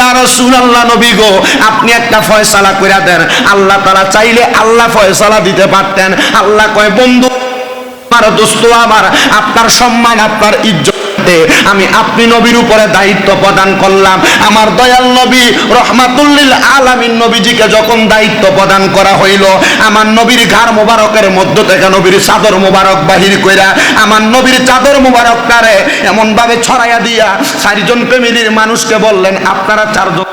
ইয়া রাসূলুল্লাহ নবী গো, আপনি একটা ফয়সালা কইরা দেন। আল্লাহ তাআলা চাইলে আল্লাহ ফয়সালা দিতে পারতেন। আল্লাহ কয়, বন্ধু, আমার দোস্ত আমার, আপনার সম্মান, আপনার ইজ্জত আমি আপনি নবীর উপরে দায়িত্ব প্রদান করলাম। আমার দয়াল নবী রহমাতুল্লিল আলামিন নবীজিকে যখন দায়িত্ব প্রদান করা হইল, আমার নবীর ঘাড় মোবারকের মধ্য থেকে নবীর চাদর মোবারক বাহির কইরা আমার নবীর চাদর মোবারকটারে এমন ভাবে ছড়াইয়া দিয়া চারজন ফ্যামিলির মানুষকে বললেন, আপনারা চারজন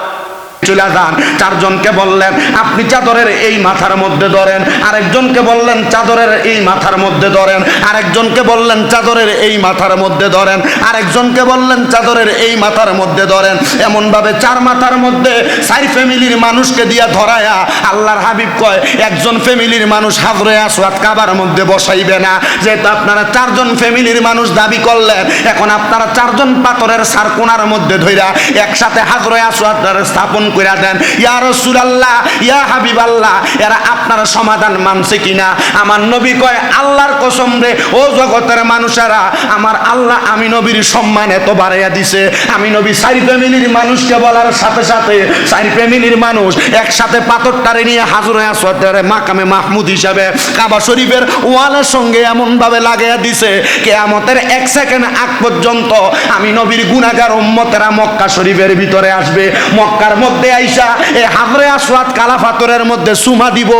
চলে যান। চারজনকে বললেন, আপনি চাদরের এই মাথার মধ্যে ধরেন। আরেকজনকে বললেন, চাদরের এই মাথার মধ্যে ধরেন। আরেকজনকে বললেন, চাদরের এই মাথার মধ্যে ধরেন। আরেকজনকে বললেন, চাদরের এই মাথার মধ্যে ধরেন। এমন ভাবে চার মাথার মধ্যে চার ফ্যামিলির মানুষকে দিয়া ধরায়া আল্লাহর হাবিব কয়, একজন ফ্যামিলির মানুষ হাজরে আসওয়াত কাবার মধ্যে বসাইবে না। যেহেতু আপনারা চারজন ফ্যামিলির মানুষ দাবি করলেন, এখন আপনারা চারজন পাথরের সারকোনার মধ্যে ধইরা একসাথে হাজরে আসওয়াত স্থাপন করে দেন, ইয়া রাসূলুল্লাহ, ইয়া হাবিবাল্লাহ, এরা আপনার সমাধান মানছে কিনা? আমার নবী কয়, আল্লাহর কসম রে, ও জগতের মানুষেরা, আমার আল্লাহ আমি নবীর সম্মান এত বাড়াইয়া দিছে। আমি নবী সারি ফ্যামিলির মানুষকে বলার সাথে সাথে সারি ফ্যামিলির মানুষ একসাথে পাথরটারে নিয়ে হাজরে আসওয়াতের মাকামে মাহমুদ হিসাবে। কাবা শরীফের ওয়ালের সঙ্গে এমন ভাবে লাগাইয়া দিছে, কেয়ামতের এক সেকেন্ড আগ পর্যন্ত আমি নবীর গুনাহগার উম্মতেরা মক্কা শরীফের ভিতরে আসবে। মক্কার মধ্যে আইসা এই হাফরে আসওয়াত কালা পাথরের মধ্যে সুমা দিব।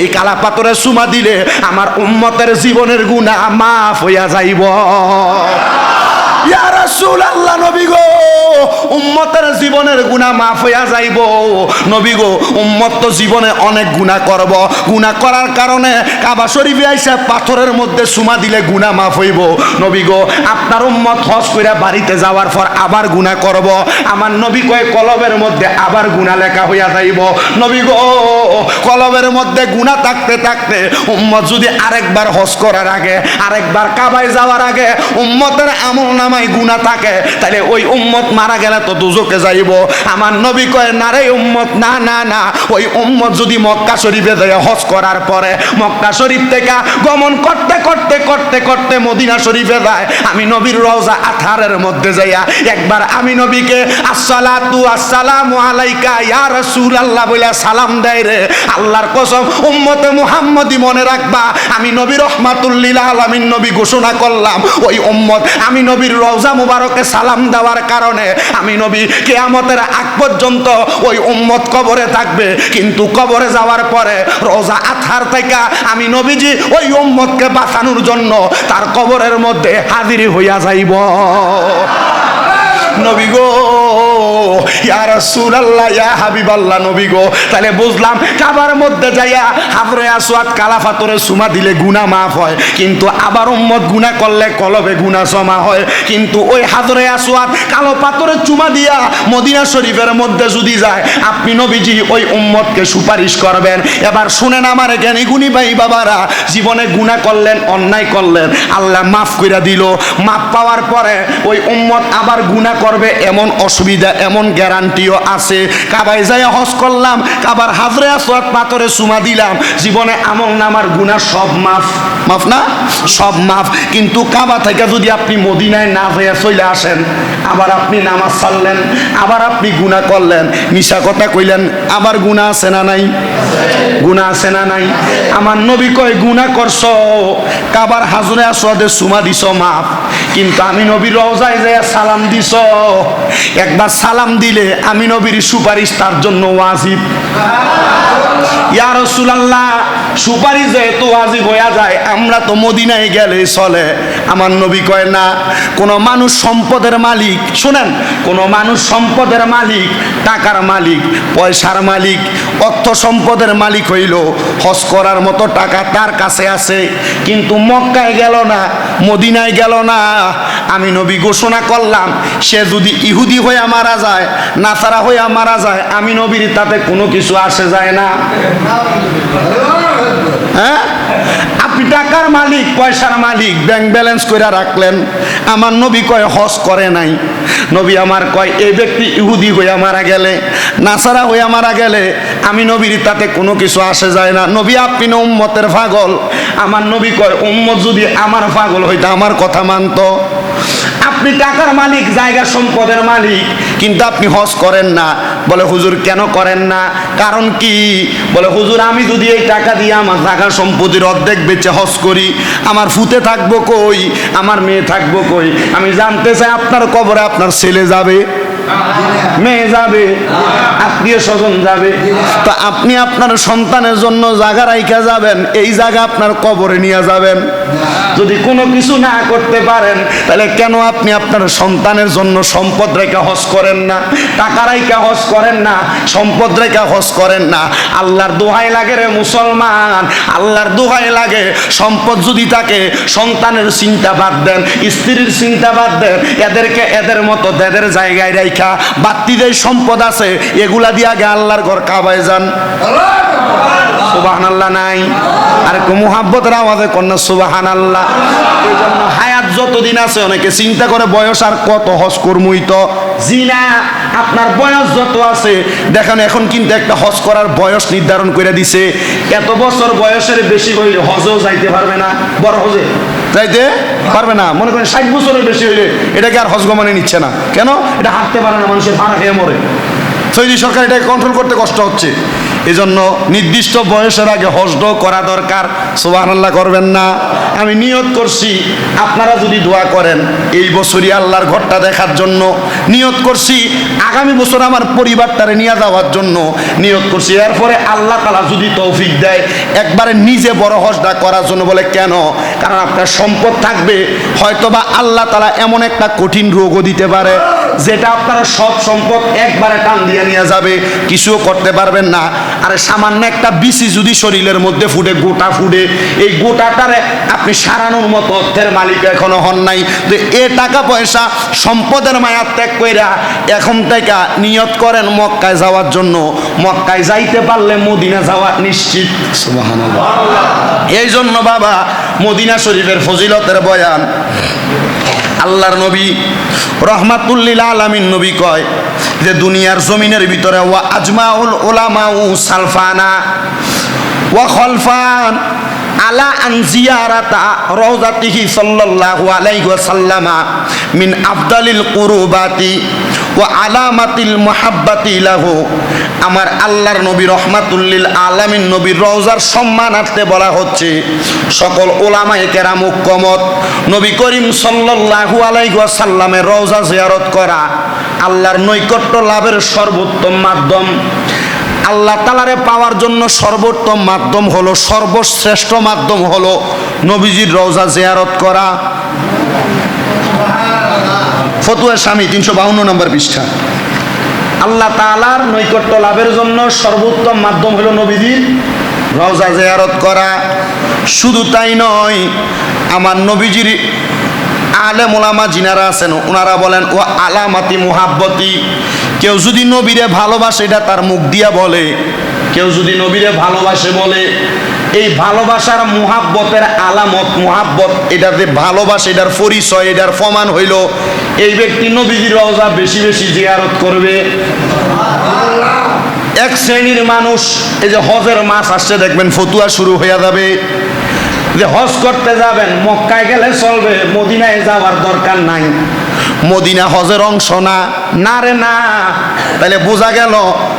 এই কালা পাথরে সুমা দিলে আমার উম্মতের জীবনের গুণা মাফ হইয়া যাইব। আপনার উম্মত হজ কইরা বাড়িতে যাওয়ার পর আবার গুনাহ করব। আমার নবী কয়, কলবের মধ্যে আবার গুনাহ লেখা হইয়া যাইব। নবী গো, কলবের মধ্যে গুনাহ থাকতে থাকতে উম্মত যদি আরেকবার হজ করার আগে, আরেকবার কাবায় যাওয়ার আগে, উম্মতের আমল নামায় গুনাহ থাকে তাহলে ওই উম্মত মারা গেলে তো দুজকে যাইব। আমার নবী কয়, না রে উম্মত, না না না। ওই উম্মত যদি মক্কা শরীফে যায়, হজ করার পরে মক্কা শরীফ থেকে গমন করতে করতে করতে করতে মদিনা শরীফে যায়। আমি নবীর রওজা আথারের মধ্যে যাইয়া একবার আমি নবীকে, আসসালাতু আসসালামু আলাইকা ইয়া রাসূলুল্লাহ বলে সালাম দেয় রে। আল্লাহর কসম, উম্মতে মুহাম্মদি মনে রাখবা, আমি নবী রহমাতুল্লিল আলামিন নবী ঘোষণা করলাম, ওই উম্মত আমি নবীর রওজা মুবারকে সালাম দেওয়ার কারণে আমি নবী কেয়ামতের আগ পর্যন্ত ওই উম্মত কবরে থাকবে। কিন্তু কবরে যাওয়ার পরে রোজা আথার থেকে আমি নবীজি ওই উম্মতকে বাঁচানোর জন্য তার কবরের মধ্যে হাজিরি হইয়া যাইব। নবী গো। ইয়া রাসূলুল্লাহ, ইয়া হাবিবাল্লাহ নবী গো। তাহলে বুঝলাম, কাবার মধ্যে যাইয়া হাজরে আসওয়াত কালা পাথরে সুমা দিলে গুনাহ মাফ হয়। কিন্তু আবার উম্মত গুনাহ করলে কলবে গুনাহ জমা হয়। কিন্তু ওই হাজরে আসওয়াত কালো পাথরে চুমা দিয়া মদিনা শরীফের মধ্যে যদি যায়, আপনি নবীজি ওই উম্মতকে সুপারিশ করবেন। এবার শুনেন আমার জ্ঞানী গুণী ভাই বাবারা, জীবনে গুনাহ করলেন, অন্যায় করলেন, আল্লাহ মাফ কইরা দিল। মাফ পাওয়ার পরে ওই উম্মত আবার গুনাহ করবে এমন অসুবিধা, এমন গ্যারান্টিও আছে। কাবায় যাই হজ করলাম, কাবার হাজরে আসওয়াত পাথরে সুমা দিলাম। জীবনে আমল নামার গুনাহ সব মাফ। মাফ না? সব মাফ। কিন্তু কাবা থেকে যদি আপনি মদিনায় না হয়ে চলে আসেন, আবার আপনি নামাজ ছাড়লেন, আবার আপনি গুনাহ করলেন মিশা কথা কইলেন আবার গুনাহ আছে না নাই? গুনাহ আছে না নাই? আমার নবী কয়, গুনাহ করছ, কাবার হাজরে আসওয়াদে সুমা দিছ, মাফ। কিন্তু আমি নবীর রওজায় যে সালাম দিছ একবার সালাম দিলে আমি নবীর সুপারিশ তার জন্য ওয়াজিব। ইয়া রাসূলুল্লাহ, সুপারিশ যেহেতু ওয়াজিব হয়ে যায়, আমরা তো মদিনায় গেলে চলে। আমার নবী কয় না, কোন মানুষ সম্পদের মালিক, শুনেন, কোন মানুষ সম্পদের মালিক, টাকার মালিক, পয়সার মালিক, অর্থ সম্পদের মালিক হইল, হজ করার মতো টাকা তার কাছে আছে, কিন্তু মক্কায় গেল না, মদিনায় গেল না। আমি নবী ঘোষণা করলাম, সে যদি ইহুদি হইয়া মারা যায়, নাসারা হইয়া মারা যায়, আমি নবীর তাতে কোনো কিছু আসে যায় না। হ্যাঁ? আপনি টাকার মালিক, পয়সার মালিক ব্যাংক ব্যালেন্স করে রাখলেন। আমার নবী কয়, হজ করে নাই। নবী আমার কয় এই ব্যক্তি ইহুদি হইয়া মারা গেলে, নাসারা হইয়া মারা গেলে, আমি নবীর তাতে কোনো কিছু আসে যায় না। নবী, আপনি না উম্মতের পাগল? আমার নবী কয়, উম্মত যদি আমার ফাগল হইতো, আমার কথা মানতো। আপনি টাকার মালিক জায়গা সম্পদের মালিক। কিন্তু আপনি হজ করেন না। বলে, হুজুর, কেন করেন না? কারণ কি? বলে, হুজুর, আমি যদি এই টাকা দিয়ে আমার টাকা সম্পত্তির অর্ধেক বেচে হজ করি, আমার ফুতে থাকব কই? আমার মেয়ে থাকব কই? আমি জানতে চাই আপনার কবরে আপনার ছেলে যাবে? মেয়ে যাবে? আত্মীয় স্বজন যাবে? তা আপনি আপনার সন্তানের জন্য জায়গা রাইখা যাবেন, এই জায়গা আপনার কবরে নিয়ে যাবেন। যদি কোনো কিছু না করতে পারেন, তাহলে কেন আপনি আপনার সন্তানের জন্য সম্পদ রেখা হজ করেন না? টাকা রাইখা হজ করেন না? সম্পদ রেখা হজ করেন না? আল্লাহর দোহাই লাগে রে মুসলমান, আল্লাহর দোহাই লাগে। সম্পদ যদি থাকে, সন্তানের চিন্তা বাদ দেন, স্ত্রীর চিন্তা বাদ দেন, এদেরকে এদের মতো এদের জায়গায় রাইখা। বাত্তিদের সম্পদ আছে, এগুলা দিয়ে আগে আল্লাহর ঘর কাবায় যান। নাই। আর মোহাব্বতের আওয়াজে কন্যা সুবাহান আল্লাহ হায়াত যতদিন আছে অনেকে চিন্তা করে বয়স আর কত কর্মই তো। জিনা, আপনার বয়স যত আছে, দেখেন এখন কিন্তু একটা হজ করার বয়স নির্ধারণ করে দিছে। এত বছর বয়সের বেশি হইলে হজও যাইতে পারবে না। বড় হজে? যাইতে পারবে না। মনে করেন ষাট বছরের বেশি হইলে এটাকে আর হজ গমনে নিচ্ছে না। কেন? এটা হাঁটতে পারে না, মানুষের ভাড়া খেয়ে মরে। সৌদি সরকার এটাকে কন্ট্রোল করতে কষ্ট হচ্ছে। এজন্য নির্দিষ্ট বয়সের আগে হজড করা দরকার। সুবাহ করবেন না। আমি নিয়ত করছি, আপনারা যদি দোয়া করেন, এই বছরই আল্লাহর ঘরটা দেখার জন্য। নিয়ত করছি, আগামী বছর আমার পরিবারটারে নিয়ে যাওয়ার জন্য নিয়ত করছি। এরপরে আল্লাহ তালা যদি তৌফিক দেয়, একবারে নিজে বড় হজটা করার জন্য বলে, কেন? কারণ আপনার সম্পদ থাকবে। হয়তোবা আল্লাহ তালা এমন একটা কঠিন রোগও দিতে পারে। যেটা আপনারা সব সম্পদ একবারে টান দিয়ে নিয়ে যাবে কিছুও করতে পারবেন না। আর সামান্য একটা বিসি যদি শরীরের মধ্যে ফুটে গোটা ফুটে এই গোটাটারে আপনি সারানোর মতো অর্থের মালিক এখনও হন নাই। তো এ টাকা পয়সা সম্পদের মায়া ত্যাগ কইরা এখন থেকে নিয়ত করেন মক্কায় যাওয়ার জন্য। মক্কায় যাইতে পারলে মদিনা যাওয়া নিশ্চিত। এই জন্য বাবা মদিনা শরীফের ফজিলতের বয়ান আল্লাহর নবী রহমাতুল্লিল আলামিন নবী কয় যে দুনিয়ার জমিনের ভিতরে ওয়া আজমাউল ওলামাউ সালফানা ওয়া খলফান আলা আন আলাইহি ওয়াসাল্লামা মিন আফদালিল কুরুবাতি ওয়া আলামাতিল মুহাব্বাতি লাহু। আমার আল্লাহর নবী রহমাতুল্লিল আলামিন নবীর রওজার সম্মানার্থে বলা হচ্ছে, সকল ওলামায়ে কেরাম ঐক্যমত, নবী করিম সাল্লাল্লাহু আলাইহি ওয়াসাল্লামের রওজা জিয়ারত করা আল্লাহর নৈকট্য লাভের সর্বোত্তম মাধ্যম। আল্লাহ তালারে পাওয়ার জন্য সর্বোত্তম মাধ্যম হলো, সর্বশ্রেষ্ঠ মাধ্যম হলো নবীজির রওজা জিয়ারত করা। ফতুয়া স্বামী, তিনশো বাউন্ন নম্বর পৃষ্ঠা। আল্লাহ তালার নৈকট্য লাভের জন্য সর্বোত্তম মাধ্যম হলো নবীজির রওজা জেয়ারত করা। শুধু তাই নয়, আমার নবীজির আলে মোলামা জিনারা আছেন, ওনারা বলেন ও আলামাতি মুহাব্বতি। কেউ যদি নবীরে ভালোবাসে, এটা তার মুখ দিয়া বলে। কেউ যদি নবীরে ভালোবাসে বলে এই ভালোবাসার মুহাব্বতের আলামত, মুহাব্বত এটাতে ভালোবাসা, এটার পরিচয়, এটার প্রমাণ হইল, এই ব্যক্তি নবীজির রওজা বেশি বেশি জিয়ারত করবে। এক শ্রেণির মানুষ, এই যে হজের মাস আসছে, দেখবেন ফতুয়া শুরু হয়ে যাবে। যে হজ করতে যাবেন, মক্কায় গেলে চলবে, মদিনায় যাওয়ার দরকার নাই। মদিনা হজের অংশ না। না রে না। তাহলে বোঝা গেল,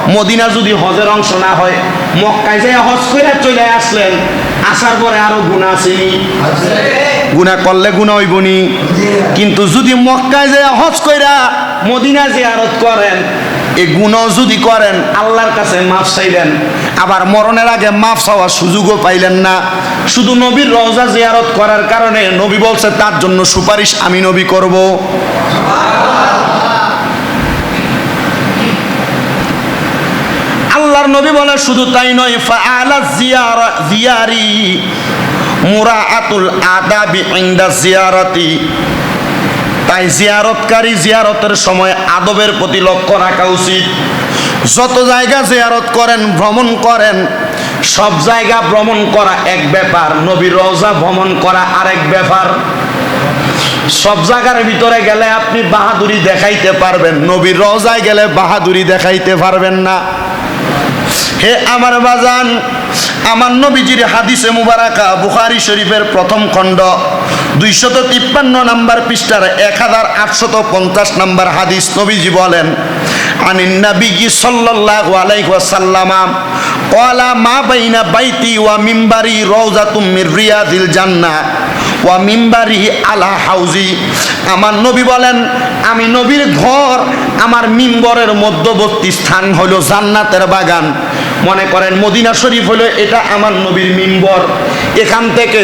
মদিনা যদি হজের অংশ না হয়, মক্কায় যে হজ করে চলে আসলেন। আসার পরে আরও গুণা আসেনি গুণা করলে গুণা হইবনি কিন্তু যদি মক্কায় যে হজ কইরা মদিনা যে আরত করেন এই গুণ যদি করেন, আল্লাহর কাছে মাফ চাইলেন, আবার মরণের আগে মাফ চাওয়ার সুযোগও পাইলেন না। শুধু নবীর রওজা জিয়ারত করার কারণে নবী বলছে, তার জন্য সুপারিশ আমি নবী করব। আল্লাহর নবী বলে শুধু তাই নয়, ফাআলা জিয়ারা, জিয়ারি মুরাআতুল আদাবি ইনদা জিয়ারাতি। তাই জিয়ারতকারী জিয়ারতের সময় আদবের প্রতি লক্ষ্য রাখা উচিত। যত জায়গা জিয়ারত করেন, ভ্রমণ করেন, সব জায়গা ভ্রমণ করা এক ব্যাপার, নবী রওজা ভ্রমণ করা আরেক ব্যাপার। সব জায়গার ভিতরে গেলে আপনি বাহাদুরি দেখাইতে পারবেন নবীর রওজায় গেলে বাহাদুরি দেখাইতে পারবেন না। হে আমার বাজান আমার নবীজির হাদিসে মুবারাকা, বুখারি শরীফের প্রথম খণ্ড, দুইশত তিপ্পান্ন নাম্বার পৃষ্ঠার এক হাজার আটশত পঞ্চাশ নাম্বার হাদিস নবীজি বলেন মা বাইনা বাইতি ওয়া ওয়া আলা হাউজি। আমার নবী বলেন, আমি নবীর ঘর, আমার মিম্বরের মধ্যবর্তী স্থান হলো জান্নাতের বাগান। মনে করেন মদিনা শরীফ হলো এটা আমার নবীর মিম্বর। এখান থেকে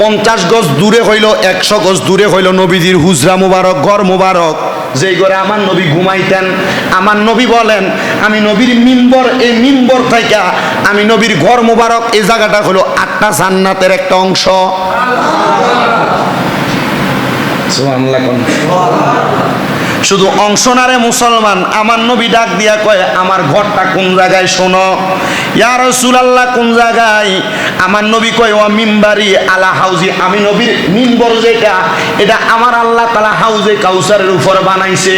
পঞ্চাশ গজ দূরে হইল, একশো গজ দূরে হইল নবীজির হুজরা মুবারক, ঘর মুবারক। যেই ঘরে আমার নবী ঘুমাইতেন, আমার নবী বলেন, আমি নবীর মিম্বর, এই মিম্বর থেকে আমি নবীর ঘর মুবারক, এই জায়গাটা হলো আটটা জান্নাতের একটা অংশ। শুধু অংশ না রে মুসলমান, আমার নবী ডাক দিয়া কয়, আমার ঘরটা কোন জায়গায় শোনো? ইয়া রাসূলুল্লাহ, কোন জায়গায়? আমার নবী কয় ও মিম্বারি আলা হাউজি। আমি নবীর মিম্বর যেটা, এটা আমার আল্লাহ তালা হাউজে কাউসারের উপর বানাইছে।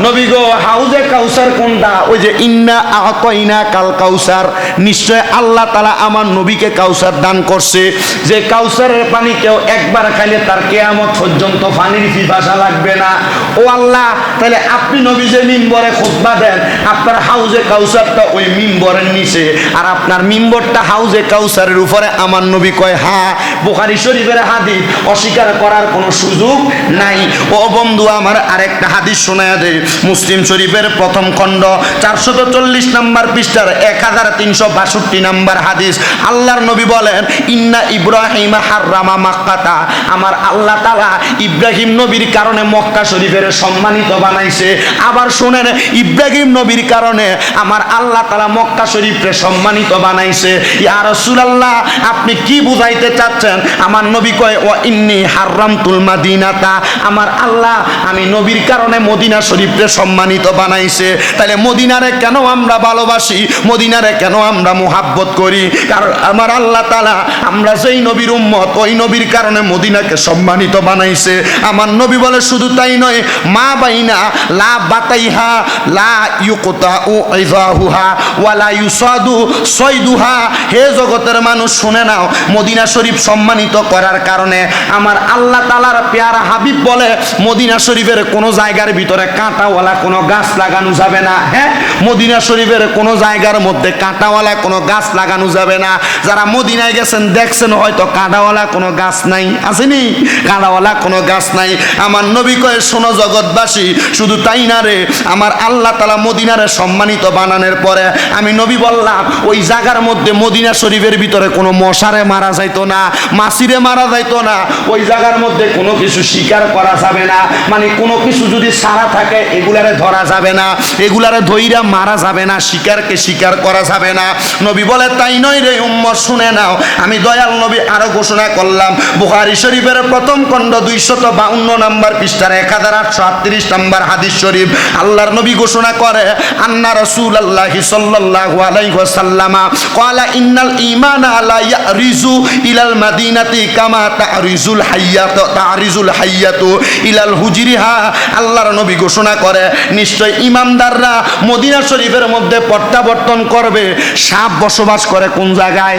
নবী গো, হাউজে কাউসার কোনটা? ওই যে, ইন্না আতইনা কাল কাউসার। নিশ্চয় আল্লাহ তাআলা আমার নবীকে কাউসার দান করছে। যে কাউসারের পানি কেউ একবার খাইলে তার কেয়ামত পর্যন্ত পানির পিপাসা লাগবে না। ও আল্লাহ, তাহলে আপনি নবী যে মিম্বরে খুতবা দেন, আপনার হাউজে কাউসারটা ওই মিম্বরের নিচে। আর আপনার মিম্বরটা হাউজে কাউসারের উপরে। আমার নবী কয় হ্যাঁ বুখারী শরীফের হাদিস অস্বীকার করার কোনো সুযোগ নাই। ও বন্ধু, আমার আরেকটা হাদিস শোনায় দেয় মুসলিম শরীফের প্রথম খণ্ড, চারশত চল্লিশ নাম্বার পৃষ্ঠার এক হাজার তিনশো বাষট্টি নাম্বার হাদিস। আল্লাহর নবী বলেন, ইন্না ইব্রাহিম হাররামা মাক্কাতা। আমার আল্লাহ তালা ইব্রাহিম নবীর কারণে মক্কা শরীফের সম্মানিত বানাইছে। আবার শোনেন, ইব্রাহিম নবীর কারণে আমার আল্লাহ তালা মক্কা শরীফকে সম্মানিত বানাইছে। ইয়া রাসূলুল্লাহ, আপনি কি বুঝাইতে চাচ্ছেন? আমার নবী কয় ও ইন্নি হাররামতুল মাদিনাতা। আমার আল্লাহ, আমি নবীর কারণে মদিনা শরীফকে সম্মানিত বানাইছে। তাহলে মদিনারে কেন আমরা ভালোবাসি? মদিনারে কেন আমরা মোহাব্বত করি? কারণ আমার আল্লাহ তালা আমরা যেই নবীর উম্মত, ওই নবীর কারণে মদিনাকে সম্মানিত বানাইছে। আমার নবী বলে শুধু তাই নয়, মা বাইনা লা বাতাইহা, লা ইউকতা ও ইজাহুহা ওয়ালা ইউসাদু সৈদুহা। হে জগতের মানুষ, শুনে নাও, মদিনা শরীফ সম্মানিত করার কারণে আমার আল্লাহ তালার পেয়ারা হাবিব বলে মদিনা শরীফের কোনো জায়গার ভিতরে কাঁটাওয়ালা কোনো গাছ লাগানো যাবে না হ্যাঁ? মদিনা শরীফের কোনো জায়গার মধ্যে কাঁটাওয়ালা কোনো গাছ লাগানো যাবে না। যারা মদিনায় গেছেন, দেখছেন হয়তো কাঁটাওয়ালা কোনো গাছ নাই। আসেনি? কাঁটাওয়ালা কোনো গাছ নাই। আমার নবী কয়ে, শোনো জগৎবাসী, শুধু তাই না রে, আমার আল্লাহ তালা মদিনারে সম্মানিত বানানোর পরে আমি নবী বললাম, ওই জায়গার মধ্যে মদিনা শরীফের ভিতরে কোনো মশারে মারা যাইতো না মাসিরে মারা যাইতো না। ওই জায়গার মধ্যে কোনো কিছু শিকার করা যাবে না। মানে কোনো কিছু যদি সারা থাকে এগুলারে ধরা যাবে না, এগুলারে ধইরা মারা যাবে না, শিকারকে শিকার করা যাবে না। নবী বলে, তাই নয় রে উম্মত, শুনে নাও, আমি দয়াল নবী আরও ঘোষণা করলাম। বুহারি শরীফের প্রথম খণ্ড দুইশত বাউন্ন নাম্বার পৃষ্ঠার এক হাজার আটশো আটত্রিশ নাম্বার হাদিস শরীফ। আল্লাহর নবী ঘোষণা করে, আন্না রসুল আল্লাহ সাল্লাল্লাহু আলাইহি ওয়াসাল্লামা ক্বালা, ইন্নাল ঈমানা লা ইয়ারিজু ইলাল মাদিনাতি কামা তারিজুল হাইয়াত, তারিজুল হাইয়াতু ইলাল হুজরিহা। আল্লাহর নবী ঘোষণা করে, নিশ্চয় ইমানদাররা মদিনা শরীফের মধ্যে প্রত্যাবর্তন করবে। সাপ বসবাস করে কোন জায়গায়?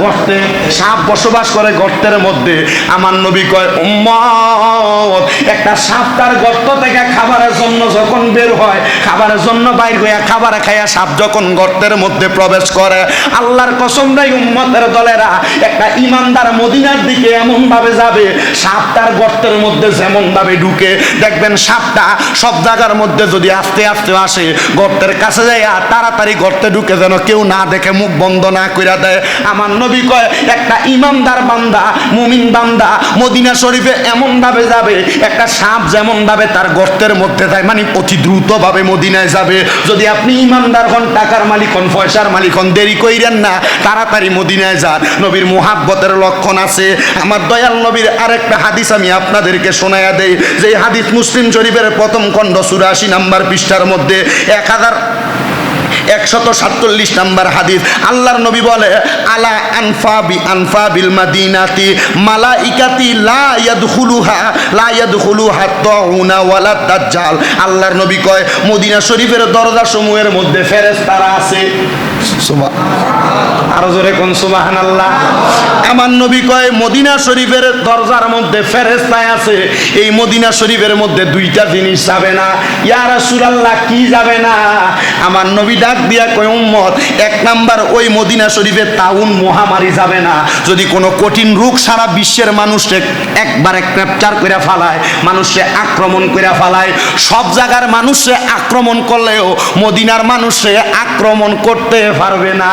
গর্তে। সাপ বসবাস করে গর্তের মধ্যে। আমার নবী কয়, উম্মত, একটা সাপ তার গর্ত থেকে খাবারের জন্য যখন বের হয়, খাবারের জন্য বাইর হইয়া খাবার খাইয়া সাপ যখন গর্তের মধ্যে প্রবেশ করে, আল্লাহর কসম দেয় উম্মতের দলেরা, একটা ইমানদার মদিনার দিকে এমন ভাবে যাবে, সাপ তার গর্তের মধ্যে যেমন ভাবে ঢুকে। দেখবেন সাপটা সব জায়গার মধ্যে যদি আস্তে আস্তে আসে, গর্তের কাছে যায় আর তাড়াতাড়ি গর্তে ঢুকে যেন কেউ না দেখে, মুখ বন্ধ না কইরা দেয়। আমার নবী কয়, একটা ইমানদার বান্দা, মুমিন বান্দা মদিনা শরীফে এমন ভাবে যাবে, একটা সাপ যেমন ভাবে তার গর্তের মধ্যে যায় মানে অতি দ্রুত ভাবে মদিনায় যাবে। যদি আপনি ইমানদার হন, টাকার মালিক হন, পয়সার মালিক হন, দেরি কইরেন না, তাড়াতাড়ি মদিনায় যান। নবীর মুহাব্বতের লক্ষণ আছে। আমার দয়াল নবীর আরেকটা হাদিস আমি আপনাদেরকে শোনায়া দেই। যে হাদিস মুসলিম শরীফের প্রথম খণ্ড চুরাশি নাম্বার পৃষ্ঠার মধ্যে এক হাজার একশত সাতচল্লিশ নাম্বার হাদিস। আল্লাহর নবী বলে, আলা আনফা বি আনফা বিল মাদিনাতি মালাইকাতি লা ইয়াদখুলুহা লা ইয়াদখুলুহা তাউনা ওয়ালা দাজ্জাল আল্লাহর নবী কয়, মদিনা শরীফের দরজা সমূহের মধ্যে ফেরেশতারা আছে। সুবহান আরও জোরে কোন সুবাহান আল্লাহ আমার নবী কয়, মদিনা শরীফের দরজার মধ্যে ফেরেস্তায় আছে। এই মদিনা শরীফের মধ্যে দুইটা জিনিস যাবে না। ইয়া রাসূলুল্লাহ, কি যাবে না? আমার নবী ডাক দিয়া কয়, উম্মত, এক নাম্বার ওই মদিনা শরীফের তাউন মহামারী যাবে না। যদি কোনো কঠিন রোগ সারা বিশ্বের মানুষকে একবারে ক্যাপচার করে ফালায় মানুষে আক্রমণ করে ফালায়, সব জায়গার মানুষে আক্রমণ করলেও মদিনার মানুষে আক্রমণ করতে পারবে না।